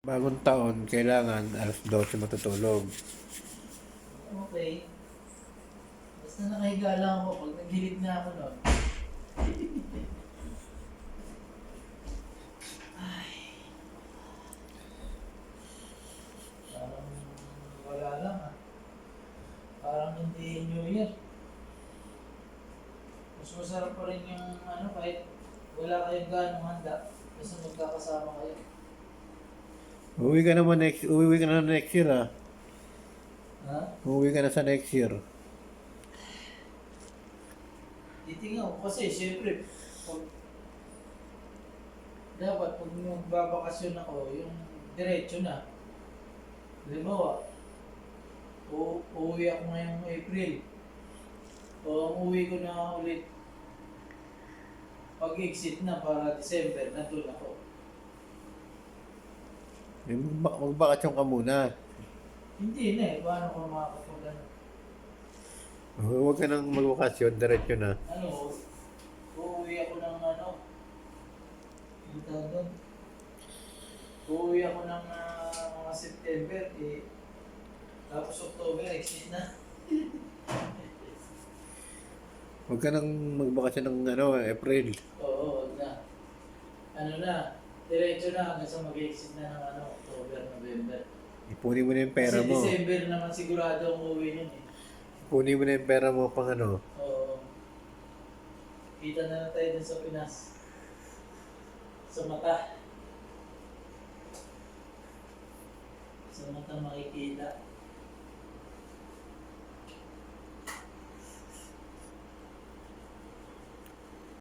Bagong taon, kailangan alas 12 matutulog. Okay. Basta nakahiga lang ako pag naghilig na ako nun. Ay. Parang wala lang ah. Parang hindi New Year. Mas masarap pa rin yung ano kahit wala kayong ganong handa. Basta magkakasama kayo. Uwi ka naman next, uwi ka na next year ah. Ha? Uwi ka na sa next year. Titingnan ko kasi syempre pag dapat pag magbabakasyon ako, yung diretso na. Halimbawa, u uuwi ako ngayong April. O ang uwi ko na ulit pag-exit na para December, nandun ako. Eh, magba- magbakasyon ka muna. Hindi na eh, paano ko makakapag ano? Huwag ka nang magbakasyon, diretso na. Ano, uuwi ako ng ano, yung tawag doon? Uuwi ako ng ah, mga September, eh, tapos October, exit na. Huwag ka nang magbakasyon ng ano, April. Oo, wag na. Ano na, diretso na hanggang sa mag-exit na ng ano, October, November. Ipunin mo na yung pera Kasi mo. December naman sigurado ang uuwi nun eh. Ipunin mo na yung pera mo pang ano. Oo. Kita na lang tayo dun sa Pinas. Sa mata. Sa mata makikita.